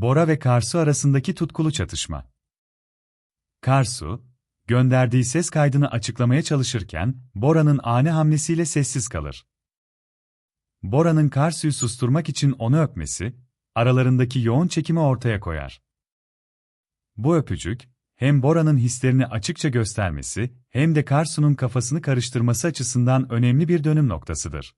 Bora ve Karsu arasındaki tutkulu çatışma. Karsu, gönderdiği ses kaydını açıklamaya çalışırken, Bora'nın ani hamlesiyle sessiz kalır. Bora'nın Karsu'yu susturmak için onu öpmesi, aralarındaki yoğun çekimi ortaya koyar. Bu öpücük, hem Bora'nın hislerini açıkça göstermesi, hem de Karsu'nun kafasını karıştırması açısından önemli bir dönüm noktasıdır.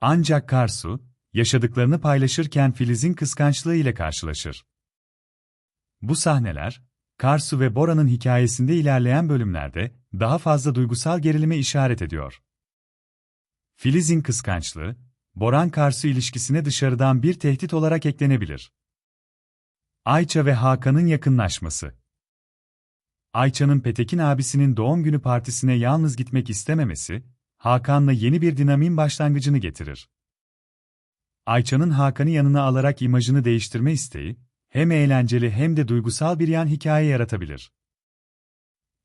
Ancak Karsu, yaşadıklarını paylaşırken Filiz'in kıskançlığı ile karşılaşır. Bu sahneler, Karsu ve Bora'nın hikayesinde ilerleyen bölümlerde daha fazla duygusal gerilime işaret ediyor. Filiz'in kıskançlığı, Boran-Karsu ilişkisine dışarıdan bir tehdit olarak eklenebilir. Ayça ve Hakan'ın yakınlaşması Ayça'nın Petek'in abisinin doğum günü partisine yalnız gitmek istememesi, Hakan'la yeni bir dinamin başlangıcını getirir. Ayça'nın Hakan'ı yanına alarak imajını değiştirme isteği, hem eğlenceli hem de duygusal bir yan hikaye yaratabilir.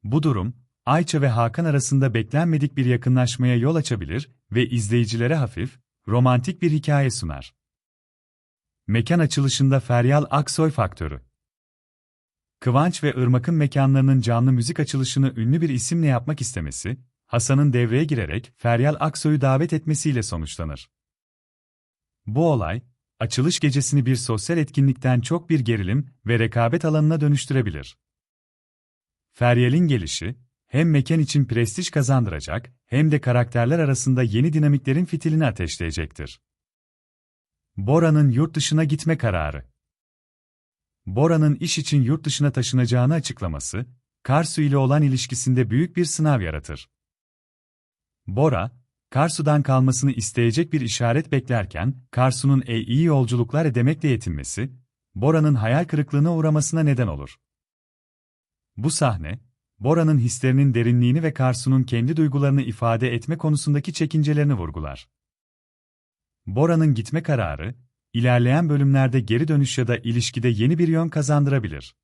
Bu durum, Ayça ve Hakan arasında beklenmedik bir yakınlaşmaya yol açabilir ve izleyicilere hafif, romantik bir hikaye sunar. Mekan açılışında Feryal Aksoy faktörü. Kıvanç ve Irmak'ın mekanlarının canlı müzik açılışını ünlü bir isimle yapmak istemesi, Hasan'ın devreye girerek Feryal Aksoy'u davet etmesiyle sonuçlanır. Bu olay, açılış gecesini bir sosyal etkinlikten çok bir gerilim ve rekabet alanına dönüştürebilir. Feryal'in gelişi, hem mekan için prestij kazandıracak, hem de karakterler arasında yeni dinamiklerin fitilini ateşleyecektir. Bora'nın yurt dışına gitme kararı Bora'nın iş için yurt dışına taşınacağını açıklaması, Karsu ile olan ilişkisinde büyük bir sınav yaratır. Bora, Karsu'dan kalmasını isteyecek bir işaret beklerken, Karsu'nun e iyi yolculuklar demekle yetinmesi, Bora'nın hayal kırıklığına uğramasına neden olur. Bu sahne, Bora'nın hislerinin derinliğini ve Karsu'nun kendi duygularını ifade etme konusundaki çekincelerini vurgular. Bora'nın gitme kararı, ilerleyen bölümlerde geri dönüş ya da ilişkide yeni bir yön kazandırabilir.